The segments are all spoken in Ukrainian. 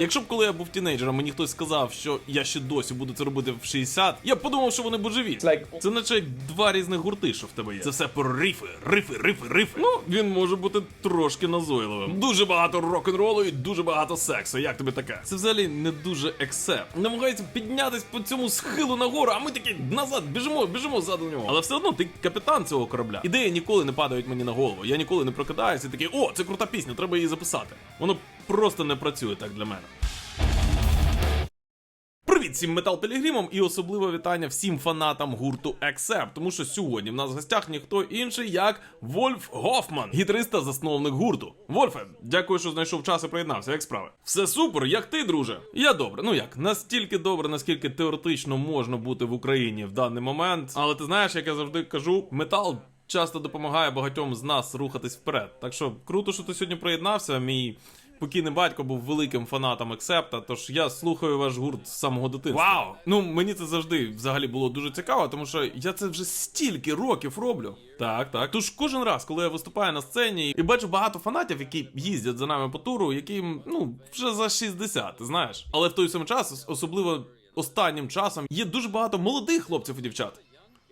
Якщо б коли я був тінейджером, мені хтось сказав, що я ще досі буду це робити в 60, я б подумав, що вони божеві. like Це наче два різних гурти, що в тебе є. Це все про рифи, рифи, рифи, рифи. Ну, він може бути трошки назойливим. Дуже багато рок-н-ролу і дуже багато сексу. Як тобі таке? Це взагалі не дуже ексепт. Намагається піднятись по цьому схилу нагору, а ми такі назад біжимо, біжимо ззаду нього. Але все одно ти капітан цього корабля. Ідеї ніколи не падають мені на голову. Я ніколи не прокидаюся і такий, о, це крута пісня, треба її записати. Воно просто не працює так для мене. Привіт всім метал Пілігримам і особливе вітання всім фанатам гурту Accept, тому що сьогодні в нас в гостях ніхто інший, як Вольф Гофман, гітарист та засновник гурту. Вольфе, дякую, що знайшов час і приєднався. Як справи? Все супер, як ти, друже? Я добре. Ну як, настільки добре, наскільки теоретично можна бути в Україні в даний момент. Але ти знаєш, як я завжди кажу, метал. Часто допомагає багатьом з нас рухатись вперед. Так що круто, що ти сьогодні приєднався. Мій покійний батько був великим фанатом Ексепта, тож я слухаю ваш гурт з самого дитинства. Вау! Ну мені це завжди взагалі було дуже цікаво, тому що я це вже стільки років роблю. Так, так. Тож кожен раз, коли я виступаю на сцені і бачу багато фанатів, які їздять за нами по туру, яким ну вже за 60, ти знаєш. Але в той самий час, особливо останнім часом, є дуже багато молодих хлопців і дівчат.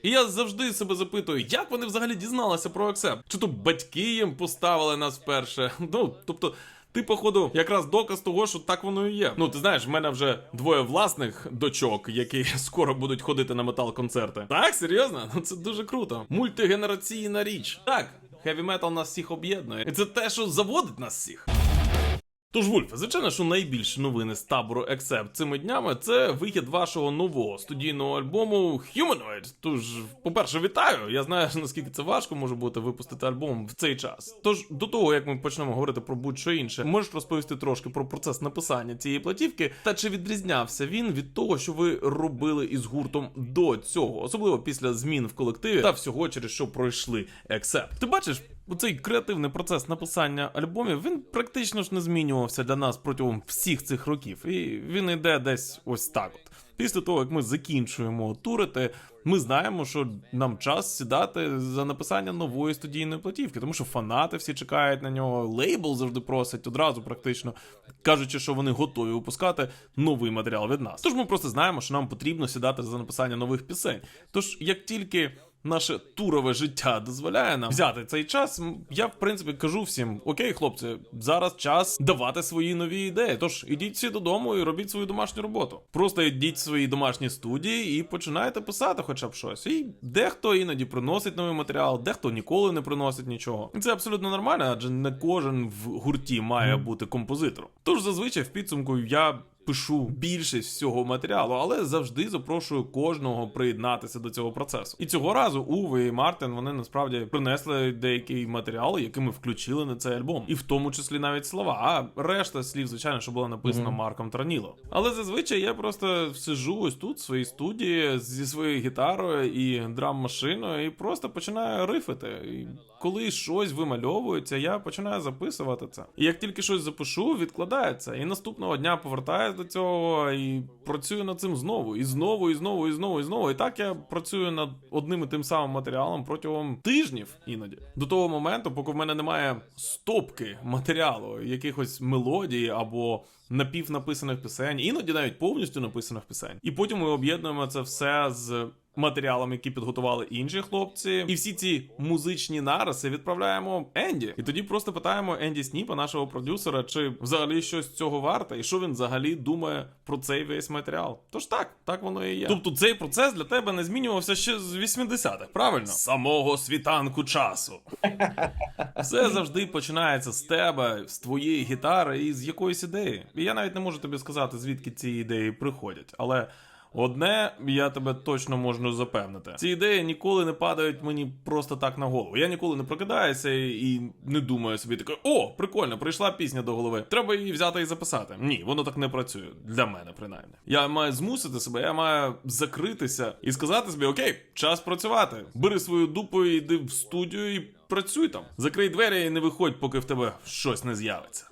І я завжди себе запитую, як вони взагалі дізналися про Accept? Чи то батьки їм поставили нас вперше? Ну, тобто. Ти, походу, якраз доказ того, що так воно і є. Ну, ти знаєш, в мене вже двоє власних дочок, які скоро будуть ходити на метал-концерти. Так, серйозно? Ну це дуже круто. Мультигенераційна річ. Так, хеві метал нас всіх об'єднує. І це те, що заводить нас всіх. Тож, Вульфе, звичайно, що найбільші новини з табору Accept цими днями це вихід вашого нового студійного альбому Humanoid. Тож, по-перше, вітаю. Я знаю, наскільки це важко може бути випустити альбом в цей час. Тож, до того як ми почнемо говорити про будь-що інше, можеш розповісти трошки про процес написання цієї платівки та чи відрізнявся він від того, що ви робили із гуртом до цього, особливо після змін в колективі та всього, через що пройшли Accept. Ти бачиш? Цей креативний процес написання альбомів він практично ж не змінювався для нас протягом всіх цих років, і він йде десь ось так. От після того, як ми закінчуємо турити, ми знаємо, що нам час сідати за написання нової студійної платівки, тому що фанати всі чекають на нього. Лейбл завжди просить одразу, практично кажучи, що вони готові випускати новий матеріал від нас. Тож ми просто знаємо, що нам потрібно сідати за написання нових пісень. Тож, як тільки наше турове життя дозволяє нам взяти цей час. Я в принципі кажу всім: окей, хлопці, зараз час давати свої нові ідеї. Тож ідіть всі додому і робіть свою домашню роботу. Просто йдіть в свої домашні студії і починайте писати, хоча б щось. І дехто іноді приносить новий матеріал, дехто ніколи не приносить нічого. І це абсолютно нормально, адже не кожен в гурті має бути композитором. Тож зазвичай в підсумку я пишу більшість всього матеріалу, але завжди запрошую кожного приєднатися до цього процесу. І цього разу Уве і Мартин вони насправді принесли деякий матеріал, який ми включили на цей альбом, і в тому числі навіть слова. А решта слів, звичайно, що було написано Марком Траніло. Але зазвичай я просто сижу ось тут в своїй студії зі своєю гітарою і драм-машиною, і просто починаю рифити. І коли щось вимальовується, я починаю записувати це. І як тільки щось запишу, відкладається. І наступного дня повертаюся до цього і працюю над цим знову, і знову, і знову, і знову, і знову. І так я працюю над одним і тим самим матеріалом протягом тижнів іноді. До того моменту, поки в мене немає стопки матеріалу, якихось мелодій або напівнаписаних пісень, іноді навіть повністю написаних пісень. І потім ми об'єднуємо це все з матеріалом, які підготували інші хлопці, і всі ці музичні нариси відправляємо Енді. І тоді просто питаємо Енді Сніпа, нашого продюсера, чи взагалі щось цього варте, і що він взагалі думає про цей весь матеріал. Тож так, так воно і є. Тобто цей процес для тебе не змінювався ще з 80-х, правильно? Самого світанку часу. Все завжди починається з тебе, з твоєї гітари і з якоїсь ідеї. І я навіть не можу тобі сказати, звідки ці ідеї приходять, але. Одне я тебе точно можу запевнити. Ці ідеї ніколи не падають мені просто так на голову. Я ніколи не прокидаюся і не думаю собі таке, о, прикольно, прийшла пісня до голови. Треба її взяти і записати. Ні, воно так не працює. Для мене, принаймні. Я маю змусити себе, я маю закритися і сказати собі: Окей, час працювати. Бери свою дупу і йди в студію і працюй там. Закрий двері і не виходь, поки в тебе щось не з'явиться.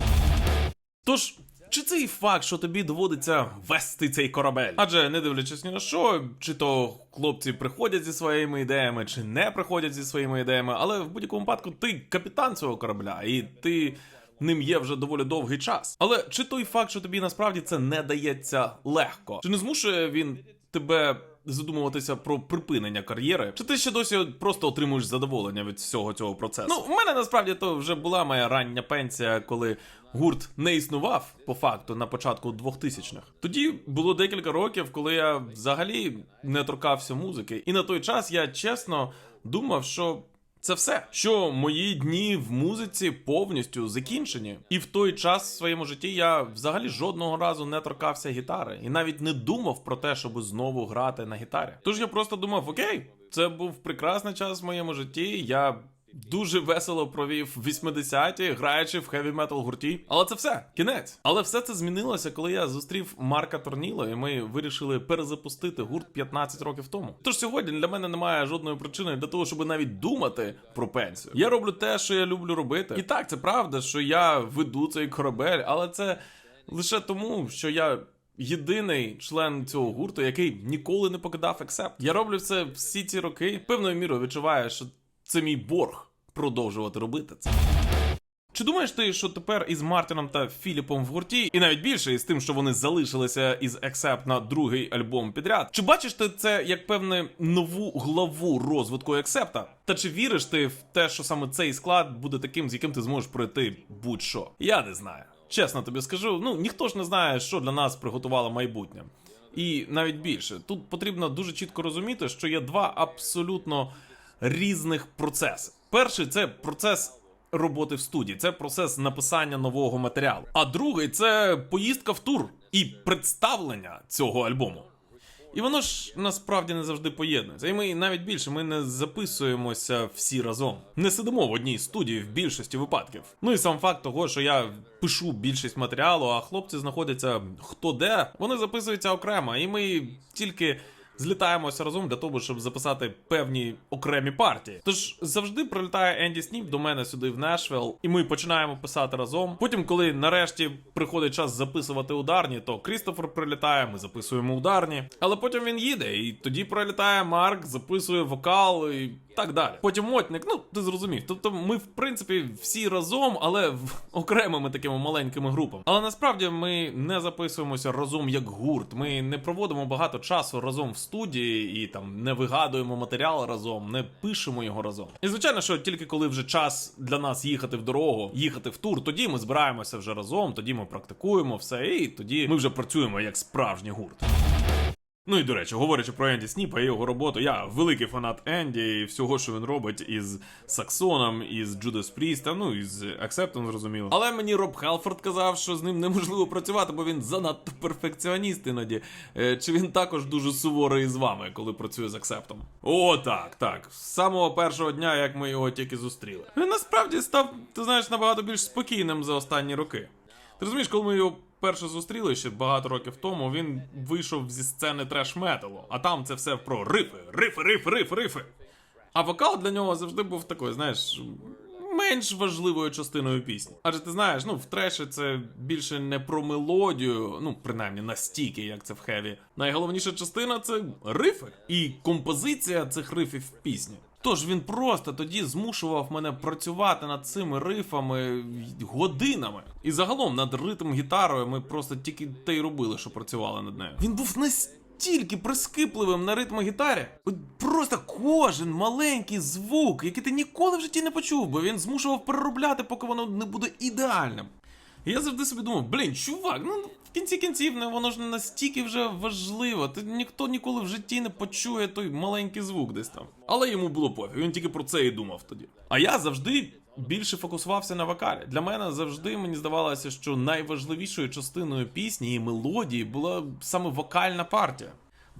Тож. Чи цей факт, що тобі доводиться вести цей корабель? Адже не дивлячись ні на що, чи то хлопці приходять зі своїми ідеями, чи не приходять зі своїми ідеями, але в будь-якому випадку ти капітан цього корабля, і ти ним є вже доволі довгий час. Але чи той факт, що тобі насправді це не дається легко? Чи не змушує він тебе задумуватися про припинення кар'єри? Чи ти ще досі просто отримуєш задоволення від всього цього процесу? Ну, у мене насправді то вже була моя рання пенсія, коли гурт не існував по факту на початку 2000-х. Тоді було декілька років, коли я взагалі не торкався музики, і на той час я чесно думав, що. Це все, що мої дні в музиці повністю закінчені. І в той час в своєму житті я взагалі жодного разу не торкався гітари і навіть не думав про те, щоб знову грати на гітарі. Тож я просто думав: окей, це був прекрасний час в моєму житті. Я дуже весело провів 80-ті, граючи в хеві метал гурті. Але це все, кінець. Але все це змінилося, коли я зустрів Марка Торніло, і ми вирішили перезапустити гурт 15 років тому. Тож сьогодні для мене немає жодної причини для того, щоб навіть думати про пенсію. Я роблю те, що я люблю робити. І так, це правда, що я веду цей корабель, але це лише тому, що я. Єдиний член цього гурту, який ніколи не покидав ексепт. Я роблю це всі ці роки. Певною мірою відчуваю, що це мій борг продовжувати робити це. Чи думаєш ти, що тепер із Мартином та Філіпом в гурті, і навіть більше із тим, що вони залишилися із Accept на другий альбом підряд? Чи бачиш ти це як певне нову главу розвитку Accept? Та чи віриш ти в те, що саме цей склад буде таким, з яким ти зможеш пройти будь-що? Я не знаю. Чесно тобі скажу, ну ніхто ж не знає, що для нас приготувало майбутнє. І навіть більше тут потрібно дуже чітко розуміти, що є два абсолютно різних процеси. Перший це процес роботи в студії, це процес написання нового матеріалу. А другий це поїздка в тур і представлення цього альбому. І воно ж насправді не завжди поєднується. І ми навіть більше ми не записуємося всі разом. Не сидимо в одній студії в більшості випадків. Ну і сам факт того, що я пишу більшість матеріалу, а хлопці знаходяться хто де, вони записуються окремо, і ми тільки. Злітаємося разом для того, щоб записати певні окремі партії. Тож завжди прилітає Енді Сніп до мене сюди в Нешвіл, і ми починаємо писати разом. Потім, коли нарешті приходить час записувати ударні, то Крістофер прилітає, ми записуємо ударні. Але потім він їде, і тоді прилітає Марк, записує вокал і так далі. Потім Мотник, ну ти зрозумів. Тобто ми, в принципі, всі разом, але в окремими такими маленькими групами. Але насправді ми не записуємося разом як гурт. Ми не проводимо багато часу разом в студії і там не вигадуємо матеріал разом, не пишемо його разом. І звичайно, що тільки коли вже час для нас їхати в дорогу, їхати в тур, тоді ми збираємося вже разом, тоді ми практикуємо все, і тоді ми вже працюємо як справжній гурт. Ну і до речі, говорячи про Енді Сніпа і його роботу, я великий фанат Енді і всього, що він робить із Саксоном, із Judas Priest, ну і з Acceptance, зрозуміло. Але мені Роб Хелфорд казав, що з ним неможливо працювати, бо він занадто перфекціоніст іноді. Е, Чи він також дуже суворий з вами, коли працює з Acceptом? О, так, так. З самого першого дня, як ми його тільки зустріли. Він насправді став, ти знаєш, набагато більш спокійним за останні роки. Ти розумієш, коли ми його перше зустріли ще багато років тому, він вийшов зі сцени треш-металу, а там це все про рифи, рифи, рифи, рифи, рифи. А вокал для нього завжди був такий, знаєш, менш важливою частиною пісні. Адже ти знаєш, ну в треші це більше не про мелодію, ну принаймні настільки, як це в хеві. Найголовніша частина це рифи і композиція цих рифів в пісні. Тож він просто тоді змушував мене працювати над цими рифами годинами. І загалом над ритм гітарою ми просто тільки те й робили, що працювали над нею. Він був настільки прискіпливим на ритм гітарі. Просто кожен маленький звук, який ти ніколи в житті не почув, бо він змушував переробляти, поки воно не буде ідеальним. І я завжди собі думав, блін, чувак, ну кінці кінців ну, воно ж не настільки вже важливо. Ти ніхто ніколи в житті не почує той маленький звук десь там. Але йому було пофіг, він тільки про це і думав тоді. А я завжди. Більше фокусувався на вокалі. Для мене завжди мені здавалося, що найважливішою частиною пісні і мелодії була саме вокальна партія.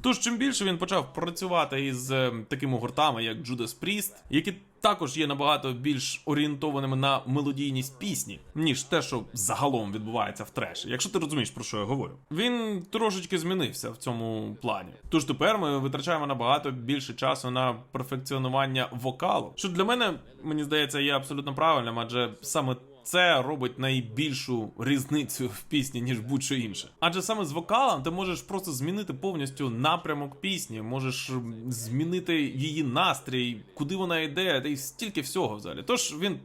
Тож, чим більше він почав працювати із е, такими гуртами, як Judas Priest, які також є набагато більш орієнтованими на мелодійність пісні, ніж те, що загалом відбувається в треші. Якщо ти розумієш, про що я говорю, він трошечки змінився в цьому плані. Тож тепер ми витрачаємо набагато більше часу на перфекціонування вокалу, що для мене мені здається є абсолютно правильним, адже саме це робить найбільшу різницю в пісні, ніж будь-що інше. Адже саме з вокалом ти можеш просто змінити повністю напрямок пісні, можеш змінити її настрій, куди вона йде, та й стільки всього взагалі. Тож він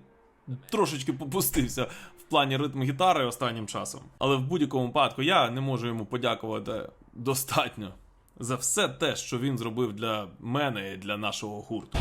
трошечки попустився в плані ритм гітари останнім часом. Але в будь-якому випадку я не можу йому подякувати достатньо за все те, що він зробив для мене і для нашого гурту.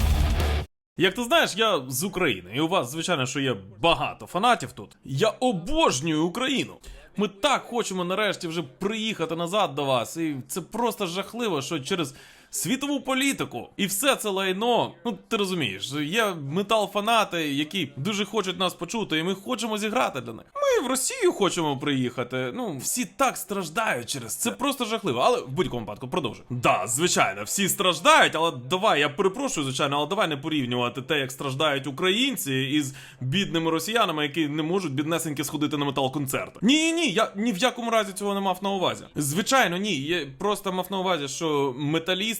Як ти знаєш, я з України, і у вас, звичайно, що є багато фанатів тут. Я обожнюю Україну. Ми так хочемо нарешті вже приїхати назад до вас, і це просто жахливо, що через світову політику і все це лайно. Ну ти розумієш, є метал-фанати, які дуже хочуть нас почути, і ми хочемо зіграти для них. Ми в Росію хочемо приїхати. Ну всі так страждають через це. Просто жахливо. Але в будь-якому випадку продовжуй. Да, звичайно, всі страждають, але давай, я перепрошую, звичайно, але давай не порівнювати те, як страждають українці із бідними росіянами, які не можуть біднесеньки сходити на метал-концерт. Ні, ні, я ні в якому разі цього не мав на увазі. Звичайно, ні. Я просто мав на увазі, що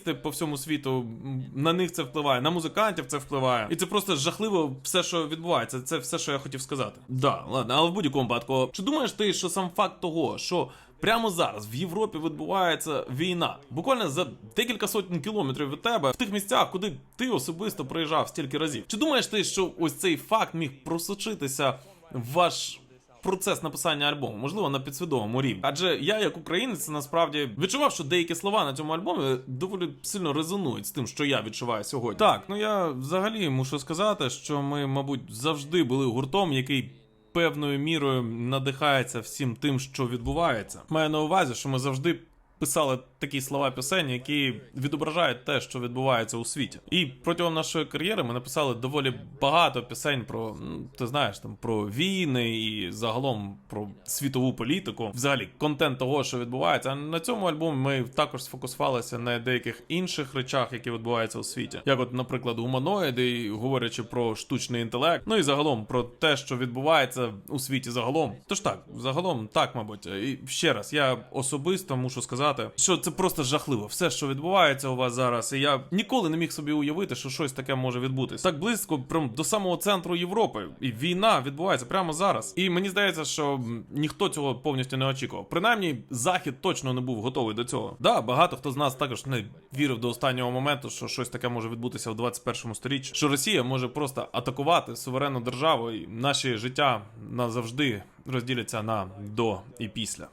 металісти по всьому світу на них це впливає, на музикантів це впливає. І це просто жахливо все, що відбувається. Це все, що я хотів сказати. Да, ладно, але в будь-якому випадку, чи думаєш ти, що сам факт того, що Прямо зараз в Європі відбувається війна. Буквально за декілька сотень кілометрів від тебе, в тих місцях, куди ти особисто приїжджав стільки разів. Чи думаєш ти, що ось цей факт міг просочитися в ваш процес написання альбому, можливо, на підсвідомому рівні? Адже я, як українець, насправді відчував, що деякі слова на цьому альбомі доволі сильно резонують з тим, що я відчуваю сьогодні. Так, ну я взагалі мушу сказати, що ми, мабуть, завжди були гуртом, який певною мірою надихається всім тим, що відбувається. Маю на увазі, що ми завжди писали такі слова пісень, які відображають те, що відбувається у світі. І протягом нашої кар'єри ми написали доволі багато пісень про ну, ти знаєш там про війни і загалом про світову політику. Взагалі, контент того, що відбувається. А на цьому альбомі ми також сфокусувалися на деяких інших речах, які відбуваються у світі, як, от, наприклад, гуманоїди, говорячи про штучний інтелект, ну і загалом про те, що відбувається у світі загалом. Тож так, загалом, так, мабуть, і ще раз, я особисто мушу сказати, що це просто жахливо. Все, що відбувається у вас зараз, і я ніколи не міг собі уявити, що щось таке може відбутися. Так близько, прям до самого центру Європи, і війна відбувається прямо зараз. І мені здається, що ніхто цього повністю не очікував. Принаймні, захід точно не був готовий до цього. Да, багато хто з нас також не вірив до останнього моменту, що щось таке може відбутися в 21 сторіччі. Що Росія може просто атакувати суверенну державу, і наші життя назавжди розділяться на до і після.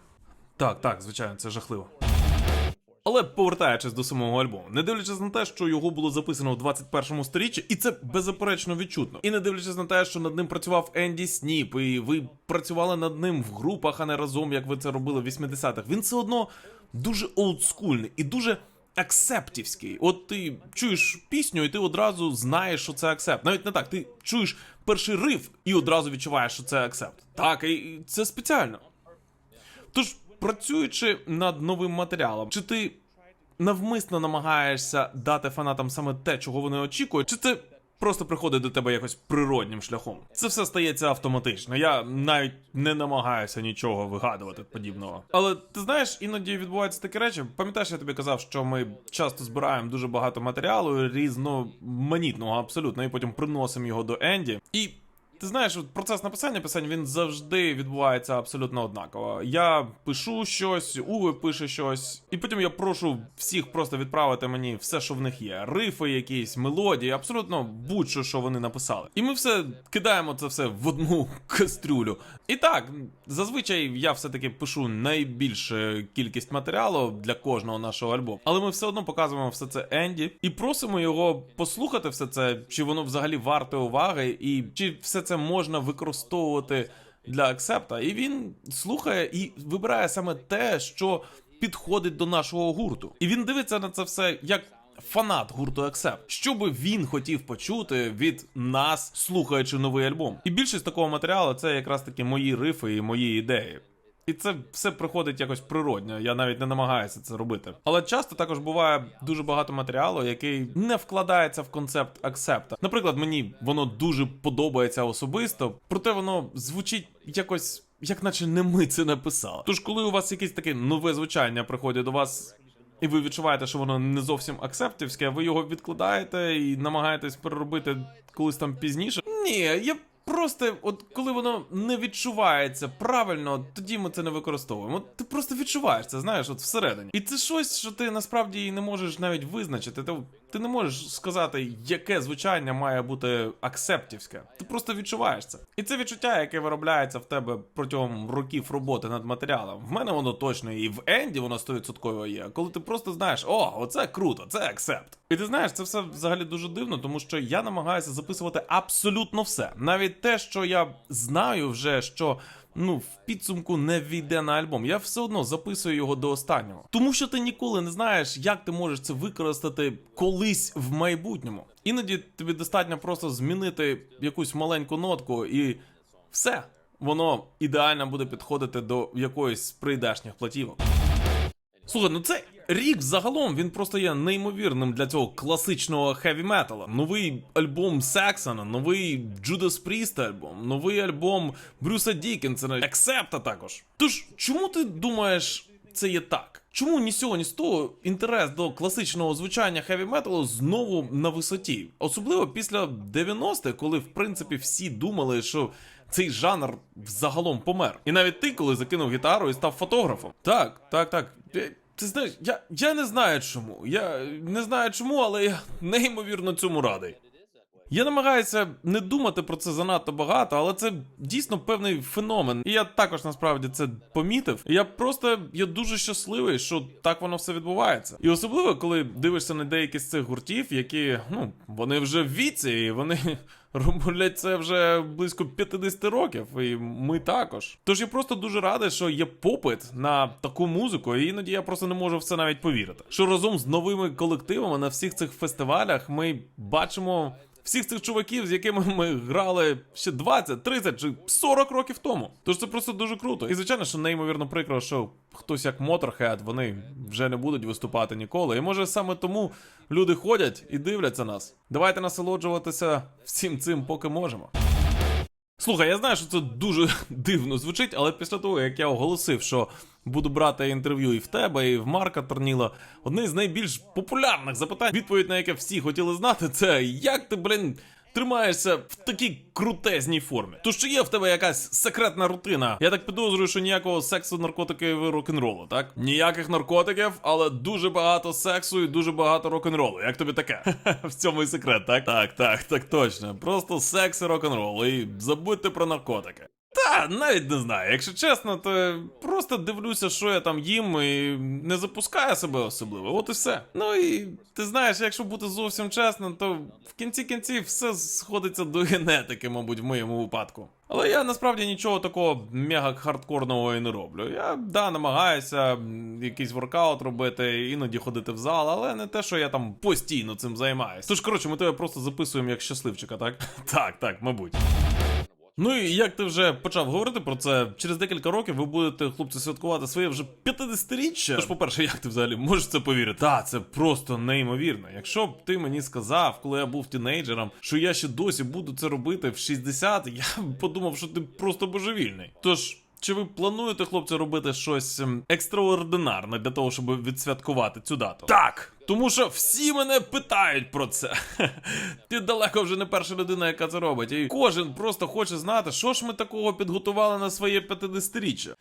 Так, так, звичайно, це жахливо. Але повертаючись до самого альбому, не дивлячись на те, що його було записано в 21 сторіччі, і це беззаперечно відчутно. І не дивлячись на те, що над ним працював Енді Сніп, і ви працювали над ним в групах, а не разом, як ви це робили в 80-х. Він все одно дуже олдскульний і дуже. Аксептівський. От ти чуєш пісню, і ти одразу знаєш, що це аксепт. Навіть не так, ти чуєш перший риф і одразу відчуваєш, що це аксепт. Так, і це спеціально. Тож, працюючи над новим матеріалом, чи ти навмисно намагаєшся дати фанатам саме те, чого вони очікують, чи це просто приходить до тебе якось природнім шляхом? Це все стається автоматично. Я навіть не намагаюся нічого вигадувати подібного. Але ти знаєш, іноді відбуваються такі речі. Пам'ятаєш, я тобі казав, що ми часто збираємо дуже багато матеріалу різноманітного абсолютно, і потім приносимо його до Енді. І ти знаєш, процес написання писань він завжди відбувається абсолютно однаково. Я пишу щось, Уве пише щось, і потім я прошу всіх просто відправити мені все, що в них є. Рифи, якісь мелодії, абсолютно будь-що, що вони написали. І ми все кидаємо це все в одну кастрюлю. І так, зазвичай я все-таки пишу найбільшу кількість матеріалу для кожного нашого альбому. Але ми все одно показуємо все це Енді і просимо його послухати все це, чи воно взагалі варте уваги, і чи все це можна використовувати для аксепта, І він слухає і вибирає саме те, що підходить до нашого гурту. І він дивиться на це все як. Фанат гурту Accept. Що би він хотів почути від нас, слухаючи новий альбом. І більшість такого матеріалу це якраз таки мої рифи і мої ідеї. І це все приходить якось природньо, я навіть не намагаюся це робити. Але часто також буває дуже багато матеріалу, який не вкладається в концепт акцепта. Наприклад, мені воно дуже подобається особисто, проте воно звучить якось. Як наче не ми це написали. Тож, коли у вас якесь таке нове звучання приходить до вас, і ви відчуваєте, що воно не зовсім акцептівське, ви його відкладаєте і намагаєтесь переробити колись там пізніше. Ні, я просто, от коли воно не відчувається правильно, тоді ми це не використовуємо. Ти просто відчуваєш це, знаєш, от всередині. І це щось, що ти насправді не можеш навіть визначити. Ти, ти не можеш сказати, яке звучання має бути аксептівське. Ти просто відчуваєш це. І це відчуття, яке виробляється в тебе протягом років роботи над матеріалом. В мене воно точно і в Енді воно 100% є. Коли ти просто знаєш, о, оце круто, це аксепт. І ти знаєш, це все взагалі дуже дивно, тому що я намагаюся записувати абсолютно все. Навіть те, що я знаю вже, що ну, в підсумку не війде на альбом. Я все одно записую його до останнього. Тому що ти ніколи не знаєш, як ти можеш це використати колись в майбутньому. Іноді тобі достатньо просто змінити якусь маленьку нотку і все. Воно ідеально буде підходити до якоїсь прийдешніх платівок. Слухай, ну це рік загалом він просто є неймовірним для цього класичного хеві металу. Новий альбом Сексона, новий Judas Priest альбом, новий альбом Брюса Дікінсона, Ексепта також. Тож, чому ти думаєш, це є так? Чому ні з цього, ні з того інтерес до класичного звучання хеві металу знову на висоті? Особливо після 90-х, коли в принципі всі думали, що цей жанр взагалом помер. І навіть ти, коли закинув гітару і став фотографом. Так, так, так. Ти знаєш, я, я не знаю чому. Я не знаю чому, але я неймовірно цьому радий. Я намагаюся не думати про це занадто багато, але це дійсно певний феномен. І я також насправді це помітив. Я просто я дуже щасливий, що так воно все відбувається. І особливо, коли дивишся на деякі з цих гуртів, які ну вони вже в віці, і вони роблять це вже близько 50 років, і ми також. Тож я просто дуже радий, що є попит на таку музику, і іноді я просто не можу в це навіть повірити. Що разом з новими колективами на всіх цих фестивалях ми бачимо всіх цих чуваків, з якими ми грали ще 20, 30 чи 40 років тому. Тож це просто дуже круто. І звичайно, що неймовірно прикро, що хтось як Motorhead, вони вже не будуть виступати ніколи. І може саме тому люди ходять і дивляться нас. Давайте насолоджуватися всім цим, поки можемо. Слухай, я знаю, що це дуже дивно звучить, але після того, як я оголосив, що буду брати інтерв'ю і в тебе, і в Марка Торніла, одне з найбільш популярних запитань, відповідь на яке всі хотіли знати, це як ти, блін. Тримаєшся в такій крутезній формі. То чи є в тебе якась секретна рутина? Я так підозрюю, що ніякого сексу, наркотиків і рок-н-ролу, так? Ніяких наркотиків, але дуже багато сексу і дуже багато рок-н-ролу. Як тобі таке? В цьому і секрет, так? Так, так, так точно. Просто секс і рок-н-рол. І забудьте про наркотики. Та, навіть не знаю. Якщо чесно, то просто дивлюся, що я там їм, і не запускаю себе особливо. От і все. Ну і ти знаєш, якщо бути зовсім чесним, то в кінці кінців все сходиться до генетики, мабуть, в моєму випадку. Але я насправді нічого такого мега хардкорного і не роблю. Я да, намагаюся якийсь воркаут робити, іноді ходити в зал, але не те, що я там постійно цим займаюся. Тож, коротше, ми тебе просто записуємо як щасливчика, так? Так, так, мабуть. Ну і як ти вже почав говорити про це, через декілька років ви будете, хлопці, святкувати своє вже 50-річчя. Тож, по-перше, як ти взагалі можеш це повірити? Та, це просто неймовірно. Якщо б ти мені сказав, коли я був тінейджером, що я ще досі буду це робити в 60, я б подумав, що ти просто божевільний. Тож. Чи ви плануєте, хлопці, робити щось ем, екстраординарне для того, щоб відсвяткувати цю дату? Так, тому що всі мене питають про це. Ти далеко вже не перша людина, яка це робить. І кожен просто хоче знати, що ж ми такого підготували на своє 50-річчя.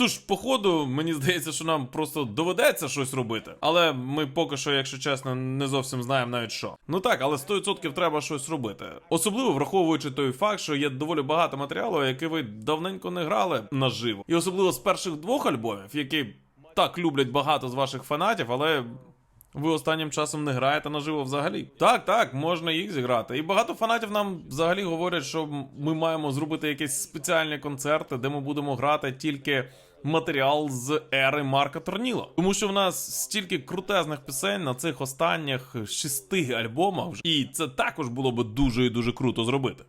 Тож, походу, мені здається, що нам просто доведеться щось робити. Але ми поки що, якщо чесно, не зовсім знаємо навіть що. Ну так, але 100% треба щось робити. Особливо враховуючи той факт, що є доволі багато матеріалу, який ви давненько не грали наживо. І особливо з перших двох альбомів, які так люблять багато з ваших фанатів, але. Ви останнім часом не граєте наживо взагалі. Так, так, можна їх зіграти. І багато фанатів нам взагалі говорять, що ми маємо зробити якісь спеціальні концерти, де ми будемо грати тільки матеріал з ери Марка Торніла. Тому що в нас стільки крутезних пісень на цих останніх шести альбомах, і це також було би дуже і дуже круто зробити.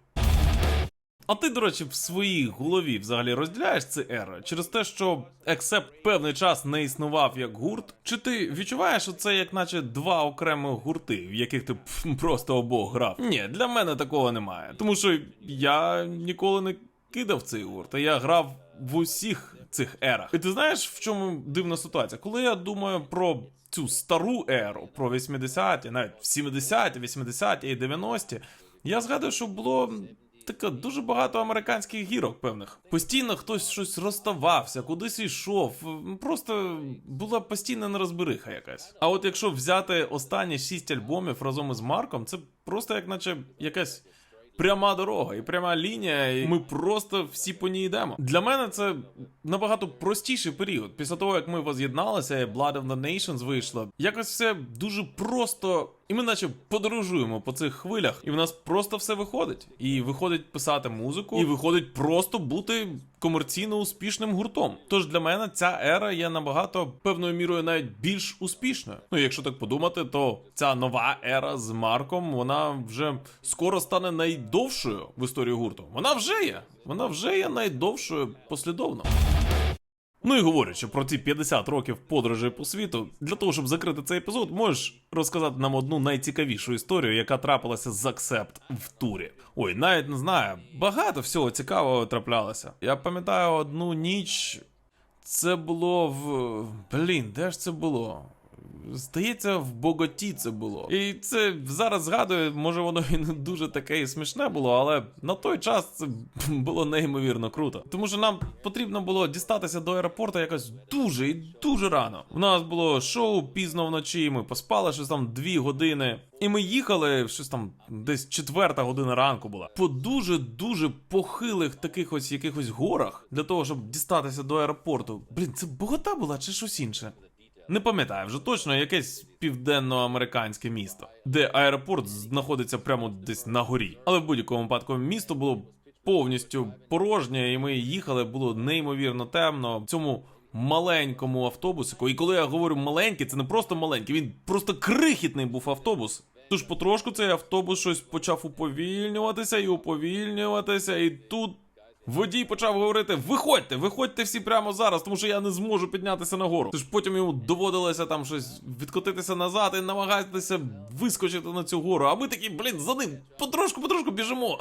А ти, до речі, в своїй голові взагалі розділяєш ці ери через те, що Ексепт певний час не існував як гурт? Чи ти відчуваєш, що це як наче два окремих гурти, в яких ти просто обох грав? Ні, для мене такого немає. Тому що я ніколи не кидав цей гурт, а я грав в усіх цих ерах. І ти знаєш, в чому дивна ситуація? Коли я думаю про цю стару еру, про 80-ті, навіть 70-ті, 80-ті і 90-ті, я згадую, що було Така дуже багато американських гірок певних. Постійно хтось щось розставався, кудись йшов. Просто була постійна нерозбериха якась. А от якщо взяти останні шість альбомів разом із Марком, це просто як наче якась пряма дорога і пряма лінія, і ми просто всі по ній йдемо. Для мене це набагато простіший період. Після того, як ми воз'єдналися, і Blood of the Nations вийшло, якось все дуже просто. І ми наче подорожуємо по цих хвилях, і в нас просто все виходить. І виходить писати музику, і виходить просто бути комерційно успішним гуртом. Тож для мене ця ера є набагато певною мірою навіть більш успішною. Ну, якщо так подумати, то ця нова ера з Марком, вона вже скоро стане найдовшою в історії гурту. Вона вже є. Вона вже є найдовшою послідовно. Ну і говорячи про ці 50 років подорожей по світу, для того, щоб закрити цей епізод, можеш розказати нам одну найцікавішу історію, яка трапилася з Accept в турі. Ой, навіть не знаю, багато всього цікавого траплялося. Я пам'ятаю одну ніч. Це було в. Блін, де ж це було? Здається, в Боготі це було. І це зараз згадую, може воно і не дуже таке і смішне було, але на той час це було неймовірно круто. Тому що нам потрібно було дістатися до аеропорту якось дуже і дуже рано. У нас було шоу пізно вночі, ми поспали щось там дві години. І ми їхали щось там десь четверта година ранку була по дуже дуже похилих таких ось якихось горах для того, щоб дістатися до аеропорту. Блін, це Богота була чи щось інше? Не пам'ятаю вже точно якесь південноамериканське місто, де аеропорт знаходиться прямо десь на горі. Але в будь-якому випадку місто було повністю порожнє, і ми їхали, було неймовірно темно. В цьому маленькому автобусику. І коли я говорю маленький, це не просто маленький, він просто крихітний був автобус. Тож потрошку цей автобус щось почав уповільнюватися і уповільнюватися, і тут Водій почав говорити: виходьте, виходьте всі прямо зараз, тому що я не зможу піднятися нагору. Тож потім йому доводилося там щось відкотитися назад і намагатися вискочити на цю гору. А ми такі, блін, за ним потрошку, потрошку біжимо.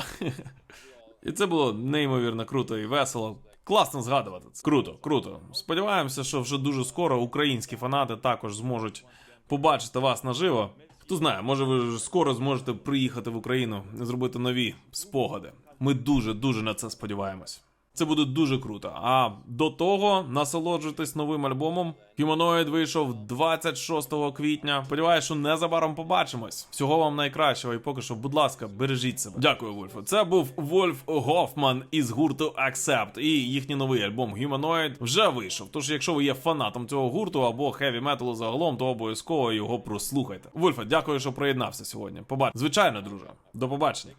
І це було неймовірно круто і весело. Класно згадувати це. Круто, круто. Сподіваємося, що вже дуже скоро українські фанати також зможуть побачити вас наживо. Хто знає, може ви скоро зможете приїхати в Україну і зробити нові спогади. Ми дуже дуже на це сподіваємось. Це буде дуже круто. А до того насолоджуйтесь новим альбомом. Humanoid вийшов 26 квітня. Сподіваюсь, що незабаром побачимось. Всього вам найкращого, і поки що, будь ласка, бережіть себе. Дякую, Вольфу. Це був Вольф Гофман із гурту Accept. І їхній новий альбом Humanoid вже вийшов. Тож, якщо ви є фанатом цього гурту або хеві металу загалом, то обов'язково його прослухайте. Вольфа, дякую, що приєднався сьогодні. Побач, звичайно, друже. До побачення.